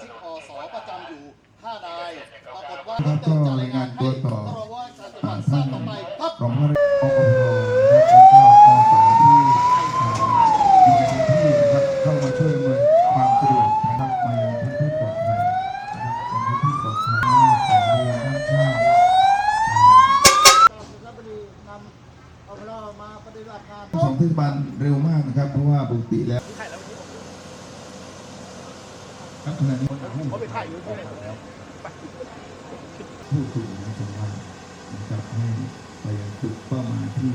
ชิกอสประจำอยู่5นายปรากฏว่าครับก็รายงานตัวต่อท่านรองผู้ว่าการจังหวัดทราบต่อไปครับรองผู้ว่าราอปภนะครับแล้วก็อสที่อยู่ในพื้นที่นะครับเข้ามาช่วยอำนวยความสะดวกนะครับมายังพื้นที่ปลอดภัยนะครับเป็นพื้นที่ปลอดภัยของเรือด้านข้างรัฐบดีนำเอามาปฏิบัติงานสองเทศบาลเร็วมากนะครับ เพราะว่าปกติแล้ว ขณะนี้เขาไปถ่ายอยู่ที่ไหนแล้วผู้สื่อมวลชนว่านะครับให้ไปยังจุดเป้าหมายที่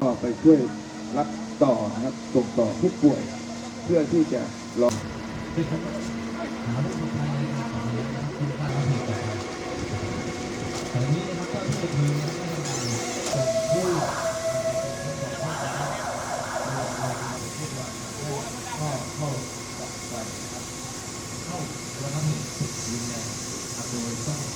ก็ไปช่วยรับต่อนะครับส่งต่อผู้ป่วย เพื่อที่จะรอกำ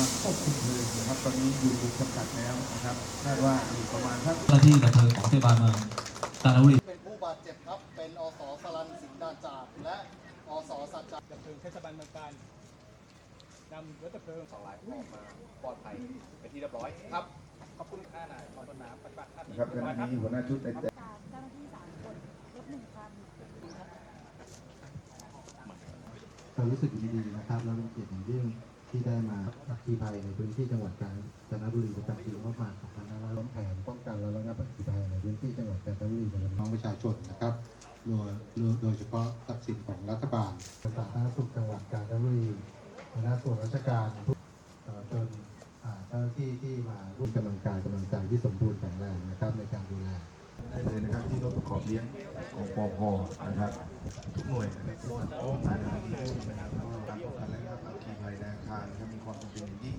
ลังควบคุมเพลิงนะครับ ตอนนี้อยู่จำกัดแล้วนะครับคาดว่าอยู่ประมาณสักเจ้าหน้าที่ดับเพลิงของเทศบาลเมืองกาญจนบุรีเป็นผู้บาดเจ็บครับ เป็นอสสลันสิงห์ดาจากและอสสัจจาดับเพลิงเทศบาลเมืองการนำรถดับเพลิงสองหลายออกมาปลอดภัยเป็นที่เรียบร้อยครับขอบคุณค่านายขอบคุณน้ำปฏิบัติหน้าที่นะครับขณะนี้หัวหน้าชุดในแต่การเจ้าหน้าที่สามคนรถหนึ่งคันก็รู้สึกยินดีนะครับแล้วเป็นเกียรติอย่างยิ่ง ที่ได้มาอัคคีภัยในพื้นที่จังหวัดกาญจนบุรีประจำปีงบประมาณ2500แผนป้องกันและระงับอัคคีภัยในพื้นที่จังหวัดกาญจนบุรีของน้องประชาชนนะครับโดยโดยเฉพาะทรัพย์สินของรัฐบาลสาธารณสุขจังหวัดกาญจนบุรีคณะส่วนราชการทุกตลอดจนอ่าเจ้าหน้าที่ที่มาร่วมกำลังกายกำลังใจที่สมบูรณ์แข็งแรงนะครับในการดูแลได้เลยนะครับที่รถประกอบเลี้ยงของปอพนะครับทุกหน่วย มาในวันนี้นะครับการป้องกันและระงับอัคคีภัยในอาคารนะครับมีความจำเป็นอย่างยิ่งนะครับ